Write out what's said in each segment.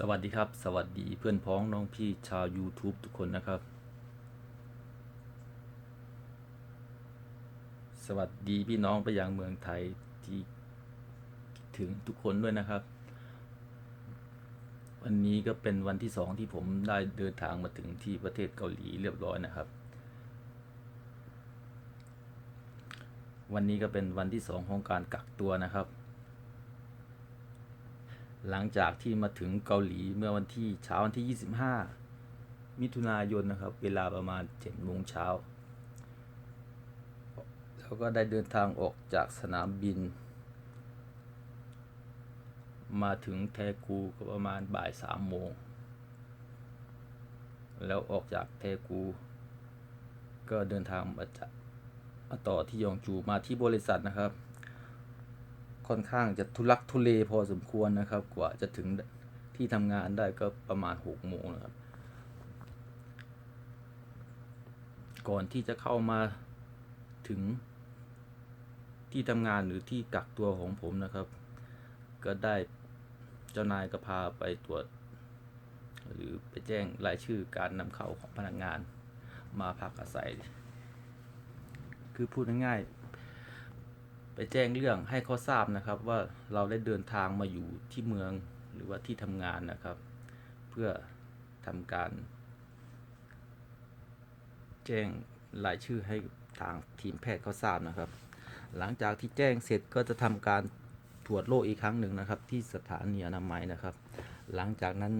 สวัสดีครับ สวัสดีเพื่อนพ้องน้องพี่ชาว YouTube ทุกคนนะครับ สวัสดีพี่น้องไปยังเมืองไทยที่ถึงทุกคนด้วยนะครับ วันนี้ก็เป็นวันที่สองที่ผมได้เดินทางมาถึงที่ประเทศเกาหลีเรียบร้อยนะครับ วันนี้ก็เป็นวันที่สองของการกักตัวนะครับ หลังจากที่มาถึงเกาหลีเมื่อวันที่เช้าวันที่ 25 มิถุนายนนะครับ เวลาประมาณ7โมงเช้าแล้วก็ได้เดินทางออกจากสนามบิน มาถึงแทกูก็ประมาณบ่าย3โมง แล้วออกจากแทกู ก็เดินทางมาจากมาต่อที่ยองจูมาที่บริษัทนะครับ ค่อนข้างจะทุลักทุเลพอสมควรนะครับ กว่าจะถึงที่ทำงานได้ก็ประมาณหกโมงนะครับ ก่อนที่จะเข้ามาถึงที่ทำงานหรือที่กักตัวของผมนะครับ ก็ได้เจ้านายก็พาไปตรวจ หรือไปแจ้งรายชื่อการนำเข้าของพนักงานมาพักอาศัย คือพูดง่ายๆ ไปแจ้งเรื่องให้เขาทราบนะครับว่าเราได้เดินทางมาอยู่ที่เมืองหรือว่าที่ทำงานนะครับ เพื่อทำการ แจ้งรายชื่อให้ทางทีมแพทย์เขาทราบนะครับ หลังจากที่แจ้งเสร็จก็จะทำการตรวจโรคอีกครั้งหนึ่งนะครับ ที่สถานีอนามัยนะครับ หลังจากนั้น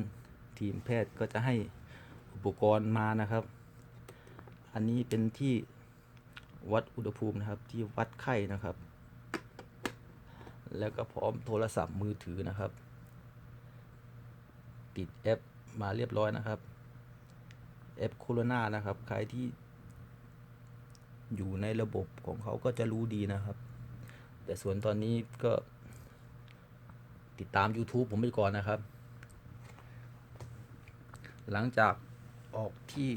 ทีมแพทย์ก็จะให้อุปกรณ์มานะครับ อันนี้เป็นที่วัดอุณหภูมินะครับที่วัดไข้นะครับ แล้วก็พร้อมโทรศัพท์มือถือนะครับ ติดแอปมาเรียบร้อยนะครับ แอปโคโรนานะครับ ใครที่อยู่ในระบบของเขาก็จะรู้ดีนะครับ แต่ส่วนตอนนี้ก็ติดตาม YouTube ผมไปก่อนนะครับ หลังจากออกที่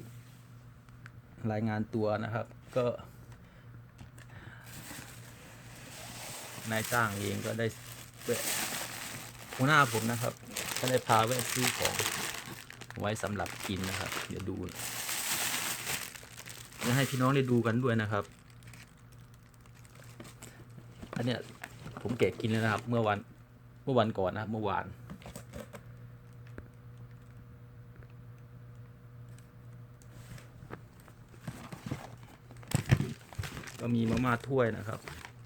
รายงานตัวนะครับ ก็ นายจ้างเองก็ได้แวหัวหน้าผมนะครับ ก็ได้พาแวะซื้อของไว้สำหรับกินนะครับ เดี๋ยวดูนะจะให้พี่น้องได้ดูกันด้วยนะครับ อันเนี้ยผมแกะกินแล้วนะครับ เมื่อวันเมื่อวันก่อนนะเมื่อวานก็มีมาม่าถ้วยนะครับ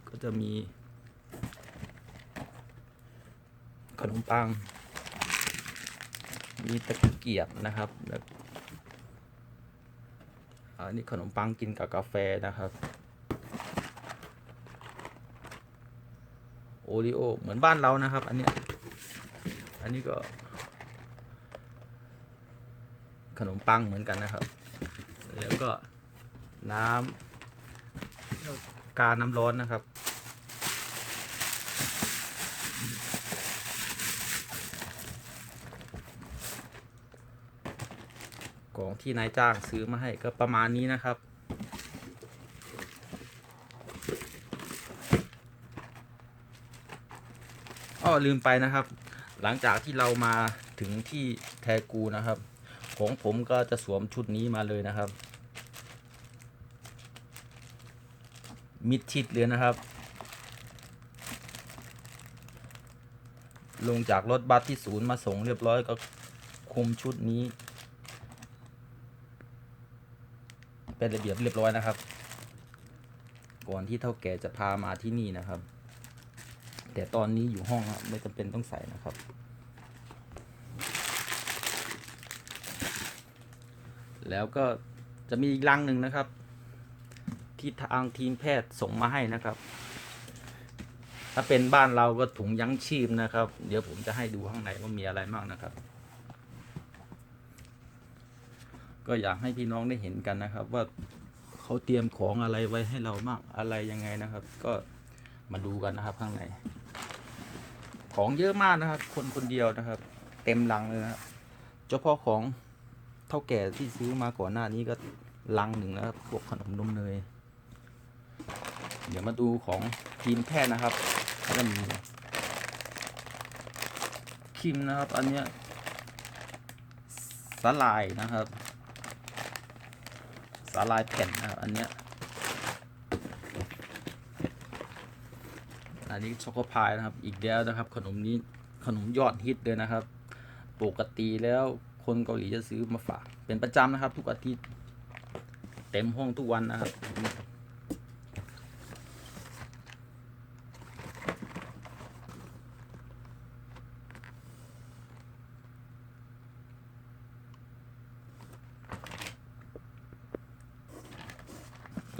ก็จะมี ขนมปัง มีตะเกียบนะครับแล้วอันนี้ขนมปังกินกับกาแฟนะครับ โอริโอเหมือนบ้านเรานะครับ อันเนี้ยอันนี้ก็ ขนมปังเหมือนกันนะครับ แล้วก็น้ำกาน้ำร้อนนะครับ ของที่นายจ้างซื้อมาให้ก็ประมาณนี้นะครับ อ้อลืมไปนะครับ หลังจากที่เรามาถึงที่แทกูนะครับ ของผมก็จะสวมชุดนี้มาเลยนะครับ มิดชิดเลยนะครับ ลงจากรถบัสที่ศูนย์มาส่งเรียบร้อยก็คุมชุดนี้ เป็นระเบียบเรียบร้อยนะครับ ก่อนที่เท่าแก่จะพามาที่นี่นะครับ แต่ตอนนี้อยู่ห้องครับไม่จำเป็นต้องใส่นะครับ แล้วก็จะมีอีกลังหนึ่งนะครับ ที่ทางทีมแพทย์ส่งมาให้นะครับ ถ้าเป็นบ้านเราก็ถุงยั้งชีพนะครับ เดี๋ยวผมจะให้ดูข้างในว่ามีอะไรบ้างนะครับ ก็อยากให้พี่น้องได้เห็นกันนะครับ ว่าเขาเตรียมของอะไรไว้ให้เราบ้างอะไรยังไงนะครับ ก็มาดูกันนะครับข้างในของเยอะมากนะครับ คนคนเดียวนะครับ เต็มลังเลยนะครับเฉพาะของเท่าแก่ที่ซื้อมาก่อนหน้านี้ก็ลังหนึ่งนะครับพวกขนมนมเนยเดี๋ยวมาดูของทีมแพทย์นะครับก็จะมีคิมนะครับ อันเนี้ยสลายนะครับ สาลายแผ่นนะครับอันเนี้ยอันนี้ช็อกโกพายนะครับ อีกแล้วนะครับ ขนมนี้ขนมยอดฮิตเลยนะครับ ปกติแล้วคนเกาหลีจะซื้อมาฝาก เป็นประจำนะครับ ทุกอาทิตย์ เต็มห้องทุกวันนะครับ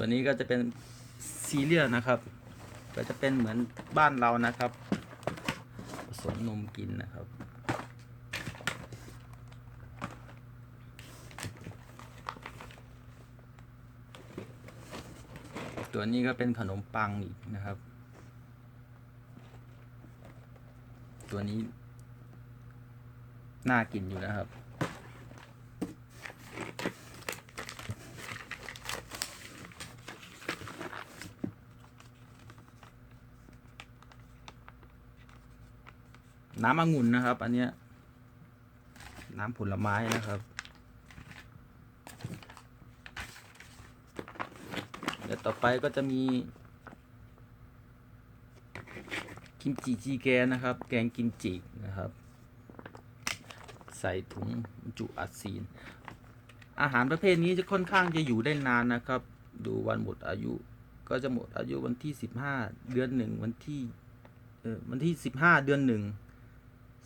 ตัวนี้ก็จะเป็นซีเรียลนะครับ ก็จะเป็นเหมือนบ้านเรานะครับ ผสมนมกินนะครับตัวนี้ก็เป็นขนมปังอีกนะครับ ตัวนี้ น่ากินอยู่นะครับ น้ำองุ่นนะครับ อันเนี้ยน้ำผลไม้นะครับเดี๋ยวต่อไปก็จะมีกิมจิจีแกนะครับ แกงกิมจินะครับ ใส่ถุงจุอัดซีน อาหารประเภทนี้จะค่อนข้างจะอยู่ได้นานนะครับ ดูวันหมดอายุก็จะหมดอายุวันที่สิบห้าเดือนหนึ่งวันที่เออวันที่สิบห้าเดือนหนึ่ง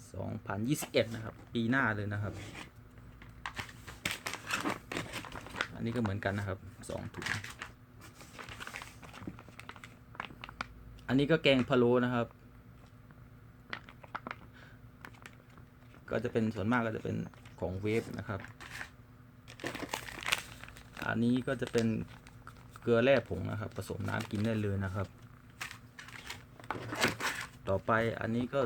2021 นะครับ ปีหน้าเลยนะครับ อันนี้ก็เหมือนกันนะครับสองถุงอันนี้ก็แกงพะโล้นะครับ ก็จะเป็นส่วนมากก็จะเป็นของเวฟนะครับ อันนี้ก็จะเป็นเกลือแร่ผงนะครับ ผสมน้ำกินได้เลยนะครับ ต่อไปอันนี้ก็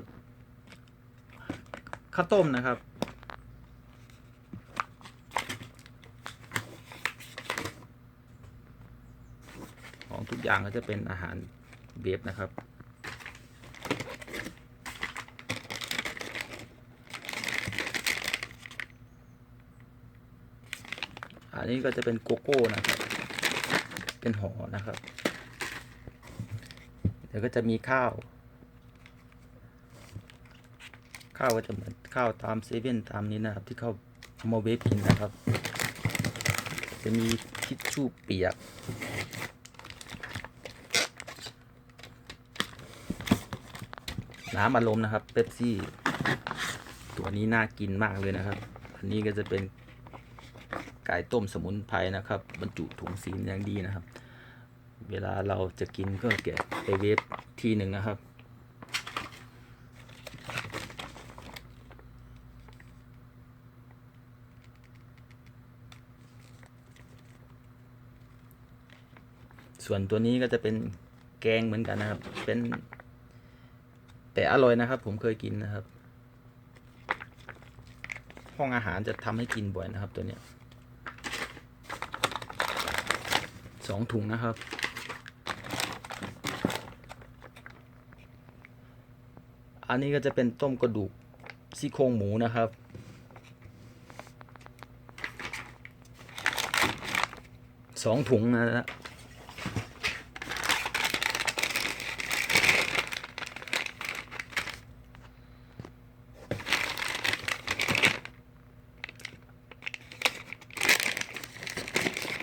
ข้าวต้มนะครับ ของทุกอย่างก็จะเป็นอาหารเบฟนะครับอันนี้ก็จะเป็นโกโก้นะครับ เป็นห่อนะครับ เดี๋ยวก็จะมีข้าว ข้าวก็จะเหมือนข้าวตามเซเว่นตามนี้นะครับ ที่เขาเอามาเวฟกินนะครับ จะมีทิชชู่เปียกน้ำอารมณ์นะครับเป๊ปซี่ตัวนี้น่ากินมากเลยนะครับ อันนี้ก็จะเป็นไก่ต้มสมุนไพรนะครับ บรรจุถุงซีนอย่างดีนะครับ เวลาเราจะกินก็เก็บไปเวฟทีหนึ่งนะครับ ส่วนตัวนี้ก็จะเป็นแกงเหมือนกันนะครับ เป็น แต่อร่อยนะครับ ผมเคยกินนะครับ ห้องอาหารจะทำให้กินบ่อยนะครับ ตัวเนี้ยสองถุงนะครับอันนี้ก็จะเป็นต้มกระดูกซี่โครงหมูนะครับ สองถุงนะ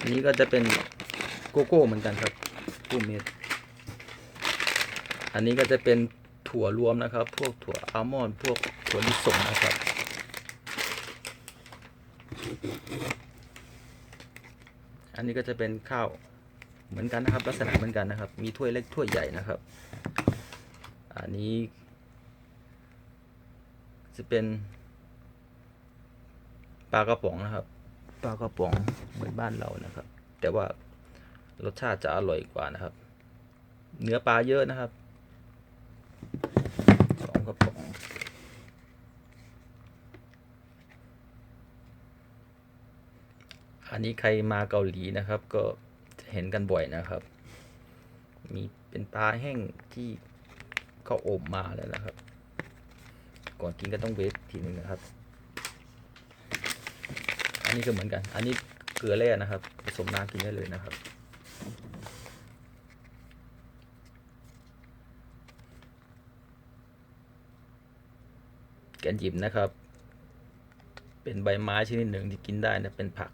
นนี้ก็จะเป็นโกโก้เหมือนกันครับกุ้เม็ด อันนี้ก็จะเป็นถั่วรวมนะครับ พวกถั่วอัลมอนด์พวกถั่วลิสงนะครับ อันนี้ก็จะเป็นข้าวเหมือนกันนะครับ ลักษณะเหมือนกันนะครับ มีถ้วยเล็กถ้วยใหญ่นะครับ อันนี้ จะเป็นปลากระป๋องนะครับ ปลากระป๋องเหมือนบ้านเรานะครับ แต่ว่ารสชาติจะอร่อยกว่านะครับ เนื้อปลาเยอะนะครับสองกระป๋องอันนี้ใครมาเกาหลีนะครับ ก็จะเห็นกันบ่อยนะครับ มีเป็นปลาแห้งที่เขาอบมาแล้วนะครับ ก่อนกินก็ต้องเวฟทีหนึ่งนะครับ อันนี้ก็เหมือนกัน อันนี้เกลือแร่นะครับ ผสมน้ำกินได้เลยนะครับ แกนหยิบนะครับ เป็นใบไม้ชนิดหนึ่งที่กินได้นะ เป็นผัก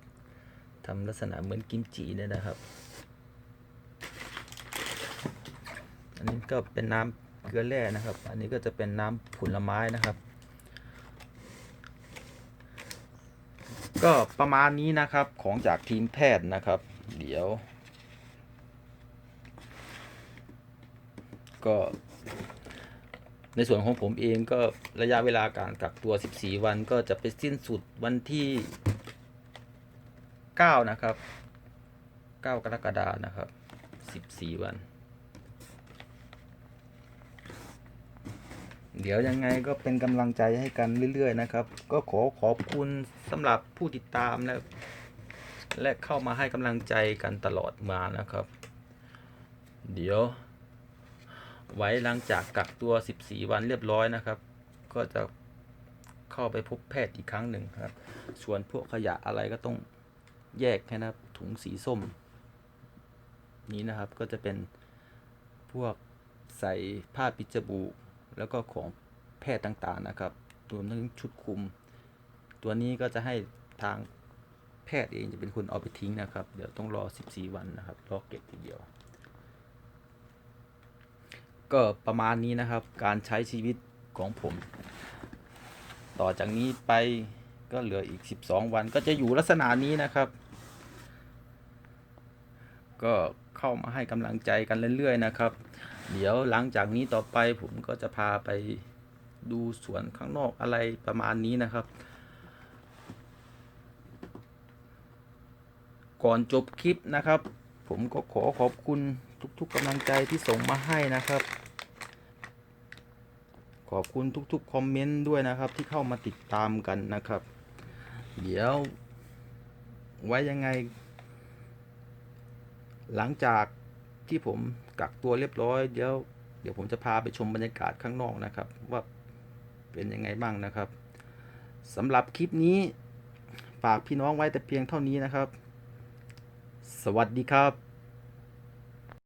ทำลักษณะเหมือนกิมจิเนี่ยนะครับ อันนี้ก็เป็นน้ำเกลือแร่นะครับ อันนี้ก็จะเป็นน้ำผลไม้นะครับ ก็ประมาณนี้นะครับของจากทีมแพทย์นะครับ เดี๋ยว ก็ในส่วนของผมเองก็ระยะเวลาการกักตัว 14 วันก็จะไปสิ้นสุดวันที่ 9 นะครับ 9 กรกฎานะครับ 14 วัน เดี๋ยวยังไงก็เป็นกำลังใจให้กันเรื่อย ๆ นะครับ ก็ขอขอบคุณสำหรับผู้ติดตามและและเข้ามาให้กำลังใจกันตลอดมานะครับ เดี๋ยว ไว้หลังจากกักตัว 14 วันเรียบร้อยนะครับ ก็จะเข้าไปพบแพทย์อีกครั้งหนึ่งครับ ส่วนพวกขยะอะไรก็ต้องแยกให้นะครับ ถุงสีส้ม นี้นะครับก็จะเป็นพวกใส่ผ้าปิจมูก แล้วก็ของแพทย์ต่างๆนะครับรวมทั้งชุดคุม ตัวนี้ก็จะให้ทางแพทย์เองจะเป็นคนเอาไปทิ้งนะครับ เดี๋ยวต้องรอ 14 วันนะครับ รอเก็บทีเดียว ก็ประมาณนี้นะครับ การใช้ชีวิตของผม ต่อจากนี้ไปก็เหลืออีก 12 วันก็จะอยู่ลักษณะนี้นะครับ ก็เข้ามาให้กำลังใจกันเรื่อยๆนะครับ เดี๋ยวหลังจากนี้ต่อไปผมก็จะพาไปดูสวนข้างนอกอะไรประมาณนี้นะครับ ก่อนจบคลิปนะครับ ผมก็ขอขอบคุณทุกๆกำลังใจที่ส่งมาให้นะครับ ขอบคุณทุกๆคอมเมนต์ด้วยนะครับที่เข้ามาติดตามกันนะครับ เดี๋ยว ไว้ยังไง หลังจากที่ผม กักตัวเรียบร้อยเดี๋ยวเดี๋ยวผมจะพาไปชมบรรยากาศข้างนอกนะครับ ว่าเป็นยังไงบ้างนะครับสำหรับคลิปนี้ฝากพี่น้องไว้แต่เพียงเท่านี้นะครับ สวัสดีครับ